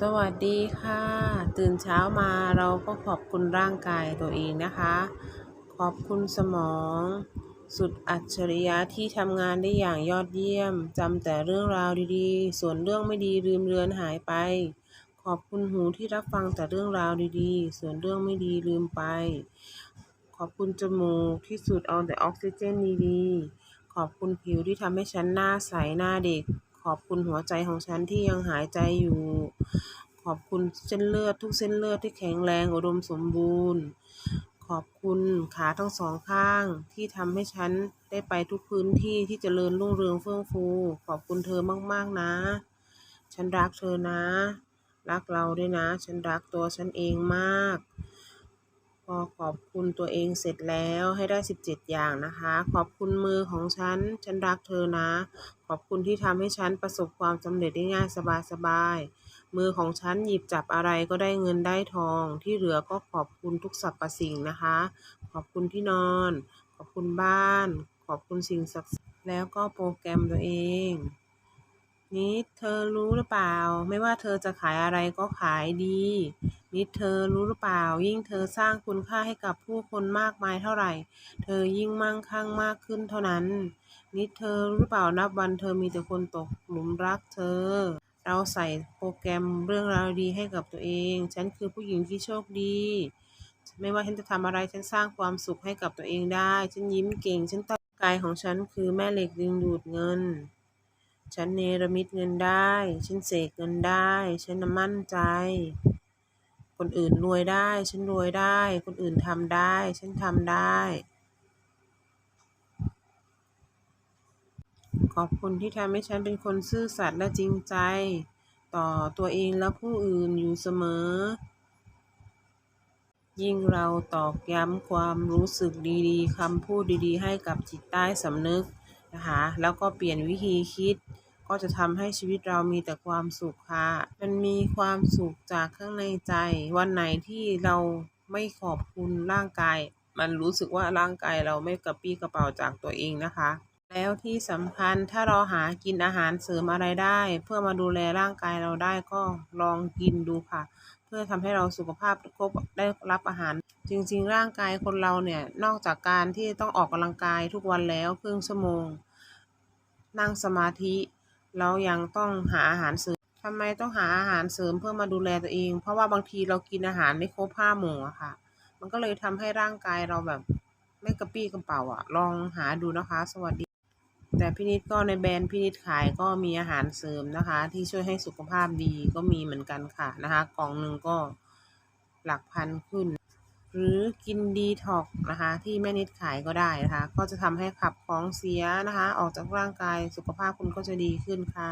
สวัสดีค่ะ ตื่นเช้ามาเราก็ขอบคุณร่างกายตัวเองนะคะ ขอบคุณสมอง สุดอัจฉริยะที่ทำงานได้อย่างยอดเยี่ยมจำแต่เรื่องราวดีๆ ส่วนเรื่องไม่ดีลืมเลือนหายไป ขอบคุณหูที่รับฟังแต่เรื่องราวดีๆ ส่วนเรื่องไม่ดีลืมไป ขอบคุณจมูกที่สูดเอาแต่ออกซิเจนดีๆขอบคุณผิวที่ทำให้ฉันหน้าใสหน้าเด็ก ขอบคุณหัวใจของฉันที่ยังหายใจอยู่ ขอบคุณเส้นเลือดทุกเส้นเลือดที่แข็งแรงอุดมสมบูรณ์ ขอบคุณขาทั้งสองข้างที่ทำให้ฉันได้ไปทุกพื้นที่ที่เจริญรุ่งเรืองเฟื่องฟู ขอบคุณเธอมากๆนะ ฉันรักเธอนะ รักเราด้วยนะ ฉันรักตัวฉันเองมาก พอขอบคุณตัวเองเสร็จแล้วให้ได้ 17 อย่างนะคะ ขอบคุณมือของฉัน ฉันรักเธอนะ ขอบคุณที่ทำให้ฉันประสบความสำเร็จได้ง่ายสบายๆมือของฉันหยิบจับอะไรก็ได้เงินได้ทอง ที่เหลือก็ขอบคุณทุกสรรพสิ่งนะคะ ขอบคุณที่นอน ขอบคุณบ้าน ขอบคุณสิ่งศักดิ์สิทธิ์แล้วก็โปรแกรมตัวเอง นิดเธอรู้หรือเปล่า ไม่ว่าเธอจะขายอะไรก็ขายดี นิดเธอรู้หรือเปล่า ยิ่งเธอสร้างคุณค่าให้กับผู้คนมากมายเท่าไหร่ เธอยิ่งมั่งคั่งมากขึ้นเท่านั้น นิดเธอรู้หรือเปล่านับวันเธอมีแต่คนตกหลุมรักเธอ เราใส่โปรแกรมเรื่องราวดีให้กับตัวเอง ฉันคือผู้หญิงที่โชคดี ไม่ว่าฉันจะทำอะไรฉันสร้างความสุขให้กับตัวเองได้ ฉันยิ้มเก่งฉันตั้งกายของฉันคือแม่เหล็กดึงดูดเงิน ฉันเนรมิตเงินได้ ฉันเสกเงินได้ ฉันมั่นใจ คนอื่นรวยได้ ฉันรวยได้ คนอื่นทำได้ ฉันทำได้ ขอบคุณที่ทำให้ฉันเป็นคนซื่อสัตย์และจริงใจ ต่อตัวเองและผู้อื่นอยู่เสมอ ยิ่งเราตอกย้ำความรู้สึกดีๆคำพูดดีๆ ให้กับจิตใต้สำนึกนะคะแล้วก็เปลี่ยนวิธีคิด ก็จะทำให้ชีวิตเรามีแต่ความสุขค่ะ มันมีความสุขจากข้างในใจ วันไหนที่เราไม่ขอบคุณร่างกาย มันรู้สึกว่าร่างกายเราไม่กระปรี้กระเป๋าจากตัวเองนะคะ แล้วที่สำคัญถ้าเราหากินอาหารเสริมอะไรได้ เพื่อมาดูแลร่างกายเราได้ก็ลองกินดูค่ะ เพื่อทำให้เราสุขภาพครบได้รับอาหาร จริงๆ ร่างกายคนเราเนี่ยนอกจากการที่ต้องออกกำลังกายทุกวันแล้วครึ่งชั่วโมง นั่งสมาธิ แล้วยังต้องหาอาหารเสริมทำไมต้องหาอาหารเสริมเพื่อมาดูแลตัวเอง เพราะว่าบางทีเรากินอาหารไม่ครบห้าหมู่อะค่ะ มันก็เลยทำให้ร่างกายเราแบบไม่กระปี้กระเป๋าอะลองหาดูนะคะ สวัสดี แต่พี่นิดก็ในแบรนด์พี่นิดขายก็มีอาหารเสริมนะคะ ที่ช่วยให้สุขภาพดีก็มีเหมือนกันค่ะนะคะ กล่องหนึ่งก็หลักพันขึ้น หรือกินดีท็อกนะคะที่แม่นิดขายก็ได้นะคะ ก็จะทำให้ขับของเสียนะคะ ออกจากร่างกายสุขภาพคุณก็จะดีขึ้นค่ะ